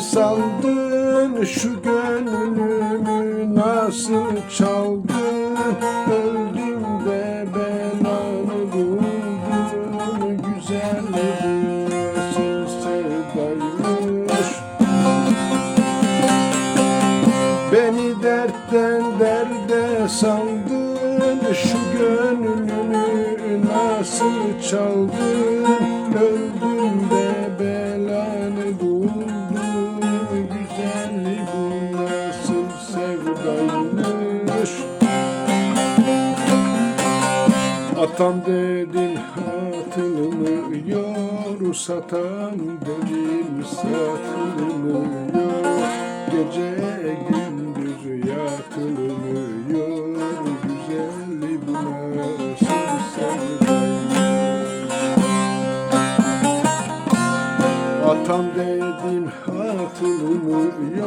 Saldın Şu gönlümü nasıl çaldın? Öldüm de belanı buldum Güzel sevdaymış. Beni dertten derde saldın Şu gönlümü nasıl çaldın? Öldüm de belanı buldum Atam dedin hatırlamıyor Satam dedim satılmıyor Gece gündüz yatılmıyor Güzel bu nasıl sevdaymış Atam dedim hatırlamıyor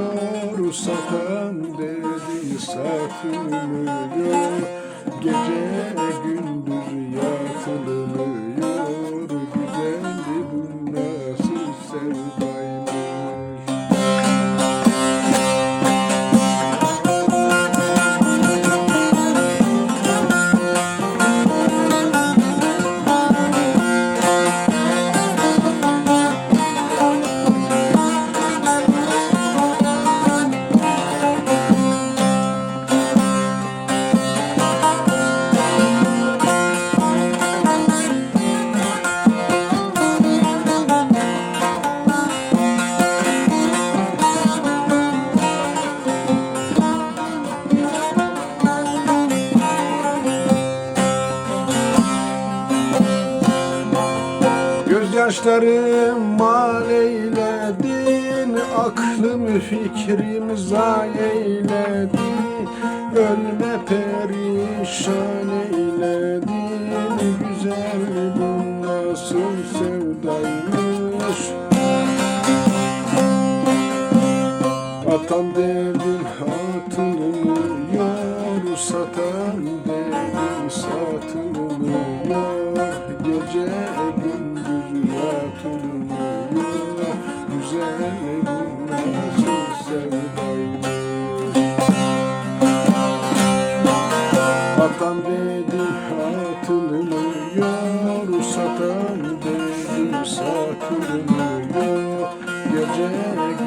Satam dedim satılmıyor Gece gündüz yatılmıyor Gözyaşlarım mal eyledin Aklımı fikrimi zayi eyledin. Ölme perişan eyledin Güzel bu nasıl sevdaymış. Atam dedim hatırlamıyor Satan dedim satılmıyor Gece